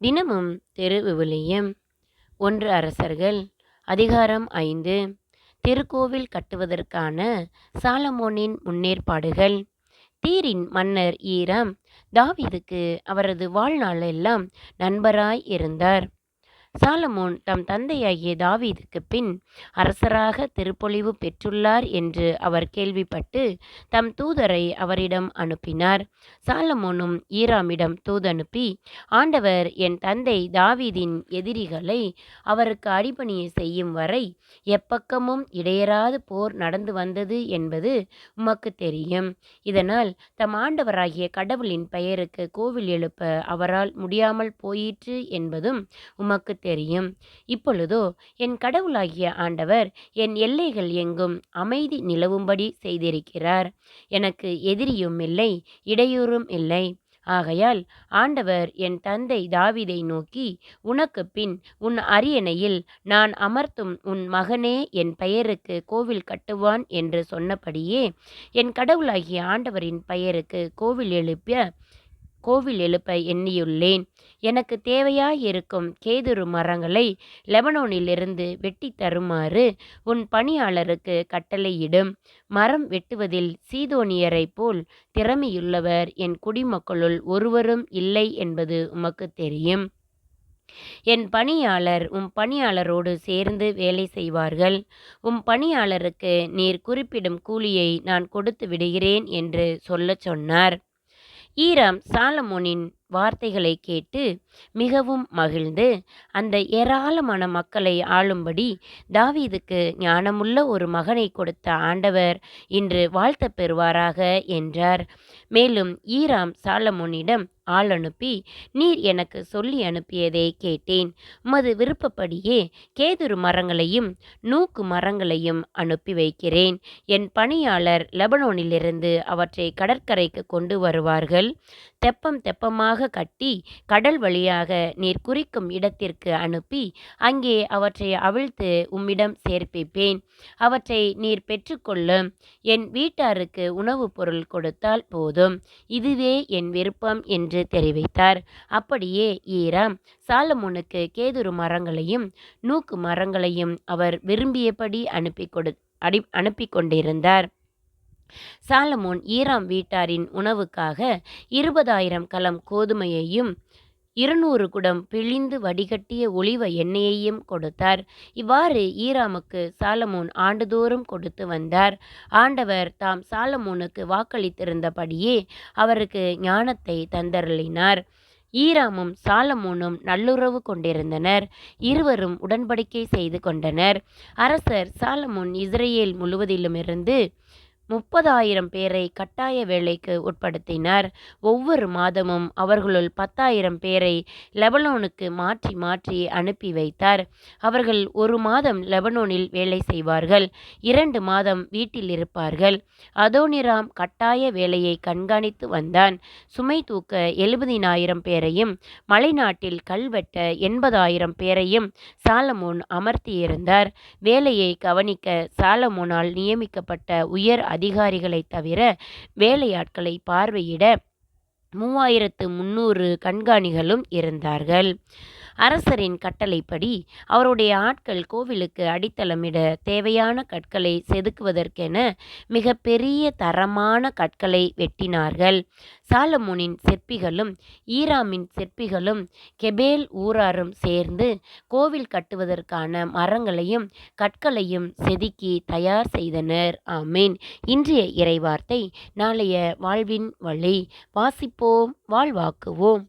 தினமும் திருவிவிலியம் ஒன்று அரசர்கள் அதிகாரம் ஐந்து. திருக்கோவில் கட்டுவதற்கான சாலமோனின் முன்னேற்பாடுகள். தீரின் மன்னர் ஈராம் தாவீதுக்கு அவரது வாழ்நாளெல்லாம் நண்பராய் இருந்தார். சாலமோன் தம் தந்தையாகிய தாவீதுக்கு பின் அரசராக திருப்பொழிவு பெற்றுள்ளார் என்று அவர் கேள்விப்பட்டு தம் தூதரை அவரிடம் அனுப்பினார். சாலமோனும் ஈராமிடம் தூதனுப்பி ஆண்டவர் என் தந்தை தாவீதின் எதிரிகளை அவருக்கு அடிபணியை செய்யும் வரை எப்பக்கமும் இடையராது போர் நடந்து வந்தது என்பது உமக்கு தெரியும். இதனால் தம் ஆண்டவராகிய கடவுளின் பெயருக்கு கோவில் எழுப்ப அவரால் முடியாமல் போயிற்று என்பதும் உமக்கு தெரியும். இப்பொழுதோ என் கடவுளாகிய ஆண்டவர் என் எல்லைகள் எங்கும் அமைதி நிலவும்படி செய்திருக்கிறார். எனக்கு எதிரியும் இல்லை இடையூறும் இல்லை. ஆகையால் ஆண்டவர் என் தந்தை தாவிதை நோக்கி உனக்கு பின் உன் அரியணையில் நான் அமர்த்தும் உன் மகனே என் பெயருக்கு கோவில் கட்டுவான் என்று சொன்னபடியே என் கடவுளாகிய ஆண்டவரின் பெயருக்கு கோவில் எழுப்பிய கோவில் எழுப்ப எண்ணியுள்ளேன். எனக்கு தேவையாயிருக்கும் கேதுரு மரங்களை லெபனோனிலிருந்து வெட்டி தருமாறு உன் பணியாளருக்கு கட்டளையிடும். மரம் வெட்டுவதில் சீதோனியரைப் போல் திறமையுள்ளவர் என் குடிமக்களுள் ஒருவரும் இல்லை என்பது உமக்கு தெரியும். என் பணியாளர் உம் பணியாளரோடு சேர்ந்து வேலை செய்வார்கள். உம் பணியாளருக்கு நீர் குறிப்பிடும் கூலியை நான் கொடுத்து விடுகிறேன் என்று சொல்லச் சொன்னார். ஈரம் சாலமோனின் வார்த்தைகளை கேட்டு மிகவும் மகிழ்ந்து அந்த ஏராளமான மக்களை ஆளும்படி தாவீதுக்கு ஞானமுள்ள ஒரு மகனை கொடுத்த ஆண்டவர் இன்று வாழ்த்த பெறுவாராக என்றார். மேலும் ஈராம் சாலமோனிடம் ஆள் அனுப்பி நீர் எனக்கு சொல்லி அனுப்பியதை கேட்டேன். உமது விருப்பப்படியே கேதுரு மரங்களையும் நூக்கு மரங்களையும் அனுப்பி வைக்கிறேன். என் பணியாளர் லெபனோனிலிருந்து அவற்றை கடற்கரைக்கு கொண்டு வருவார்கள். தெப்பம் தெப்பமாக கட்டி கடல் வழியாக நீர் குறிக்கும் இடத்திற்கு அனுப்பி அங்கே அவற்றை அவிழ்த்து உம்மிடம் சேர்ப்பிப்பேன். அவற்றை நீர் பெற்றுக்கொள்ளும் என் வீட்டாருக்கு உணவுப் பொருள் கொடுத்தால் போதும். இதுவே என் விருப்பம் என்று தெரிவித்தார். அப்படியே ஈராம் சாலமோனுக்கு கேதுரு மரங்களையும் நூக்கு மரங்களையும் அவர் விரும்பியபடி அனுப்பி கொடு அடி அனுப்பி கொண்டிருந்தார் சாலமோன் ஈராம் வீட்டாரின் உணவுக்காக இருபதாயிரம் கலம் கோதுமையையும் இருநூறு குடம் பிழிந்து வடிகட்டிய ஒளிவ எண்ணெயையும் கொடுத்தார். இவ்வாறு ஈராமுக்கு சாலமோன் ஆண்டுதோறும் கொடுத்து வந்தார். ஆண்டவர் தாம் சாலமோனுக்கு வாக்களித்திருந்தபடியே அவருக்கு ஞானத்தை தந்தருளினார். ஈராமும் சாலமோனும் நல்லுறவு கொண்டிருந்தனர். இருவரும் உடன்படிக்கை செய்து கொண்டனர். அரசர் சாலமோன் இஸ்ரேல் முழுவதிலுமிருந்து முப்பதாயிரம் பேரை கட்டாய வேலைக்கு உட்படுத்தினார். ஒவ்வொரு மாதமும் அவர்களுள் பத்தாயிரம் பேரை லெபனோனுக்கு மாற்றி மாற்றி அனுப்பி வைத்தார். அவர்கள் ஒரு மாதம் லெபனோனில் வேலை செய்வார்கள். இரண்டு மாதம் வீட்டில் இருப்பார்கள். அதோனிராம் கட்டாய வேலையை கண்காணித்து வந்தான். சுமை தூக்க எழுபதினாயிரம் பேரையும் மலைநாட்டில் கல்வெட்ட எண்பதாயிரம் பேரையும் சாலமோன் அமர்த்தியிருந்தார். வேலையை கவனிக்க சாலமோனால் நியமிக்கப்பட்ட உயர் அதிகாரிகளை தவிர வேலையாட்களை பார்வையிட மூவாயிரத்து முந்நூறு கண்காணிகளும் இருந்தார்கள். அரசரின் கட்டளைப்படி அவருடைய ஆட்கள் கோவிலுக்கு அடித்தளமிட தேவையான கற்களை செதுக்குவதற்கென மிக பெரிய தரமான கற்களை வெட்டினார்கள். சாலமோனின் சிற்பிகளும் ஈராமின் சிற்பிகளும் கெபேல் ஊராரும் சேர்ந்து கோவில் கட்டுவதற்கான மரங்களையும் கற்களையும் செதுக்கி தயார் செய்தனர். ஆமேன். இன்றைய இறைவார்த்தை நாளைய வாழ்வின் வழி வாசிப்போம் வாழ்வாக்குவோம்.